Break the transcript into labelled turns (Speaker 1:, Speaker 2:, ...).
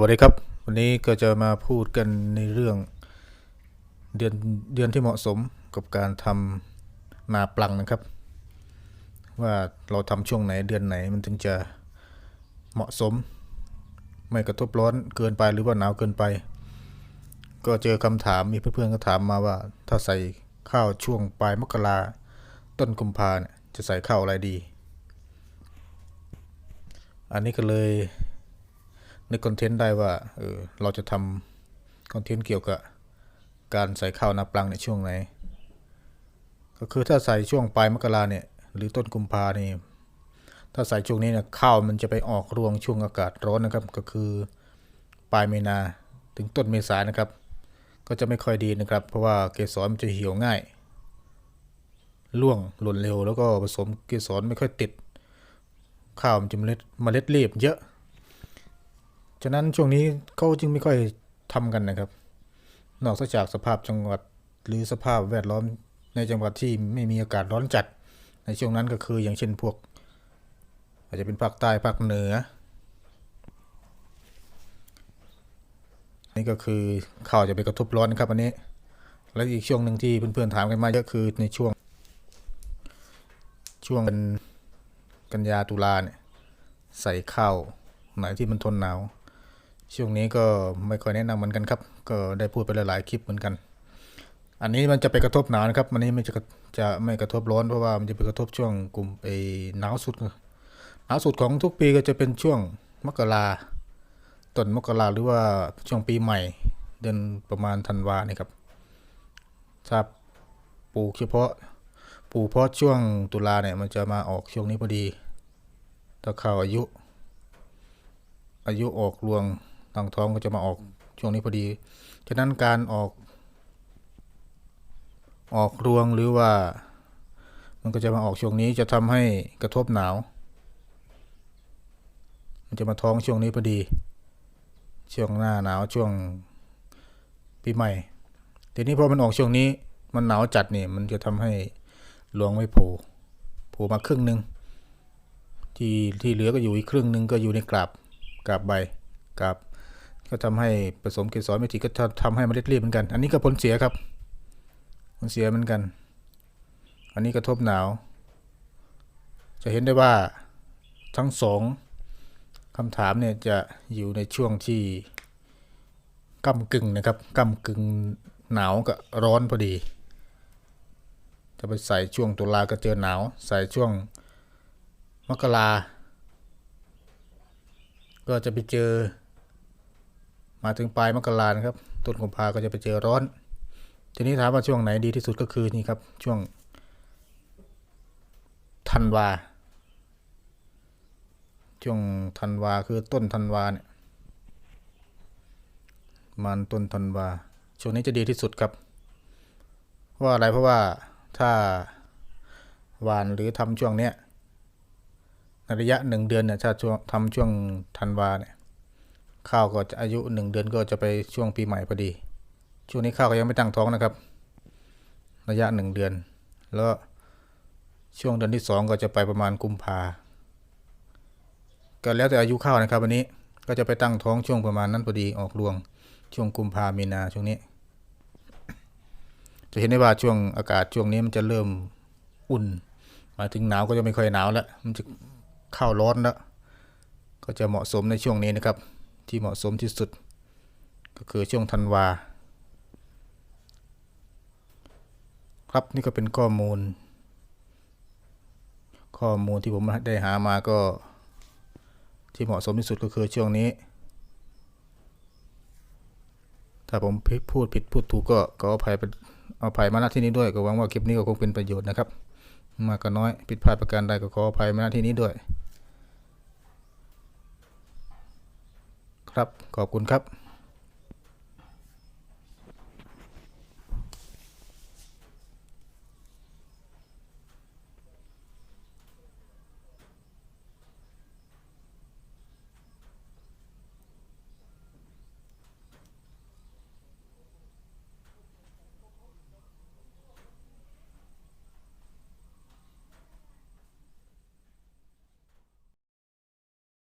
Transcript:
Speaker 1: วัสดีครับ วันนี้ก็จะมาพูดกันในเรื่องเดือนเดือนที่เหมาะสมกับการทำนาปลังนะครับ ว่าเราทำช่วงไหนเดือนไหนมันถึงจะเหมาะสม ไม่กระทบร้อนเกินไปหรือว่าหนาวเกินไป ก็เจอคำถามมีเพื่อนๆก็ถามมาว่าถ้าใส่ข้าวช่วงปลายมกราต้นกุมภาเนี่ยจะใส่ข้าวอะไรดี อันนี้ก็เลย นึกคอนเทนต์ได้ว่าเออเราจะทำคอนเทนต์เกี่ยวกับการใส่ข้าวนาปลังในช่วงไหน ก็คือถ้าใส่ช่วงปลายมกราเนี่ย หรือต้นกุมภาเนี่ยถ้าใส่ช่วงนี้เนี่ยข้าวมันจะไปออกรวงช่วงอากาศร้อนนะครับ ก็คือปลายเมนาถึงต้นเมษายนนะครับ ก็จะไม่ค่อยดีนะครับ เพราะว่าเกสรมันจะเหี่ยวง่ายร่วงหล่นเร็วแล้วก็ผสมเกสรไม่ค่อยติด ข้าวมันจะเมล็ดเมล็ดรีบเยอะ ฉะนั้นช่วงนี้เขาจึงไม่ค่อยทำกันนะครับ นอกจากสภาพจังหวัดหรือสภาพแวดล้อมในจังหวัดที่ไม่มีอากาศร้อนจัด ในช่วงนั้นก็คืออย่างเช่นพวก อาจจะเป็นภาคใต้ภาคเหนือ นี่ก็คือข้าวจะไปกระทบร้อนครับอันนี้ และอีกช่วงหนึ่งที่เพื่อนๆถามกันมาเยอะคือในช่วง ช่วงเป็นกันยาตุลาเนี่ยใส่ข้าวไหนที่มันทนหนาว ช่วงนี้ก็ไม่ค่อยแนะนำเหมือนกันครับ ก็ได้พูดไปหลายๆคลิปเหมือนกัน อันนี้มันจะไปกระทบหนาวนะครับมันนี้ไม่จะจะไม่กระทบร้อนเพราะว่ามันจะไปกระทบช่วงกลุ่มไอ้หนาวสุดหนาวสุดของทุกปีก็จะเป็นช่วงมกราต้นมกราหรือว่าช่วงปีใหม่ เดือนประมาณธันวาเนี่ยครับถ้าปลูกเฉพาะปลูกเพราะช่วงตุลาเนี่ยมันจะมาออกช่วงนี้พอดีถ้าเข้าอายุ อายุออกรวง ตั้งท้องก็จะมาออกช่วงนี้พอดี ฉะนั้นการออก ออกรวงหรือว่า มันก็จะมาออกช่วงนี้จะทำให้กระทบหนาว มันจะมาท้องช่วงนี้พอดี ช่วงหน้าหนาวช่วงปีใหม่ ทีนี้พอมันออกช่วงนี้ มันหนาวจัดนี่มันจะทำให้รวงไม่โผล่โผล่มาครึ่งหนึ่งที่ที่เหลือก็อยู่อีกครึ่งหนึ่งก็อยู่ในกราบกราบใบกราบ ก็ทำให้ผสมเกสรไม่ถี่ก็ทำให้เมล็ดรีบเหมือนกัน อันนี้ก็ผลเสียครับ ผลเสียเหมือนกัน อันนี้กระทบหนาว จะเห็นได้ว่าทั้งสองคำถามเนี่ยจะอยู่ในช่วงที่ก้ากึ่งนะครับก้ากึ่งหนาวกับร้อนพอดี จะไปใส่ช่วงตุลาก็เจอหนาว ใส่ช่วงมกราก็จะไปเจอ มาถึงปลายมกรานะครับต้นกุมภาก็จะไปเจอร้อน ทีนี้ถามว่าช่วงไหนดีที่สุดก็คือนี่ครับช่วงธันวา ช่วงธันวาคือต้นธันวาเนี่ยมันต้นธันวาช่วงนี้จะดีที่สุดครับว่าอะไรเพราะว่าถ้าหวานหรือทำช่วงเนี้ยในระยะหนึ่งเดือนเนี่ยถ้าช่วงทำช่วงธันวาเนี่ย ข้าวก็จะอายุหนึ่งเดือนก็จะไปช่วงปีใหม่พอดี ช่วงนี้ข้าวก็ยังไม่ตั้งท้องนะครับ ระยะหนึ่งเดือน แล้วช่วงเดือนที่สองก็จะไปประมาณกุมภาก็แล้วแต่อายุข้าวนะครับวันนี้ก็จะไปตั้งท้องช่วงประมาณนั้นพอดีออกรวง ช่วงกุมภามีนาช่วงนี้ จะเห็นได้ว่าช่วงอากาศช่วงนี้มันจะเริ่มอุ่นมาถึงหนาวก็จะไม่ค่อยหนาวแล้วมันจะเข้าร้อนแล้วก็จะเหมาะสมในช่วงนี้นะครับ ที่เหมาะสมที่สุด ก็คือช่วงธันวา ครับนี่ก็เป็นข้อมูล ข้อมูลที่ผมได้หามาก็ที่เหมาะสมที่สุดก็คือช่วงนี้ ถ้าผมพูดผิดพูดถูกก็ขออภัยเอาภัยมาณที่นี้ด้วยก็หวังว่าคลิปนี้ก็คงเป็นประโยชน์นะครับ มากก็น้อยผิดพลาดประการใดก็ขออภัยมาณที่นี้ด้วย ครับ ขอบคุณครับ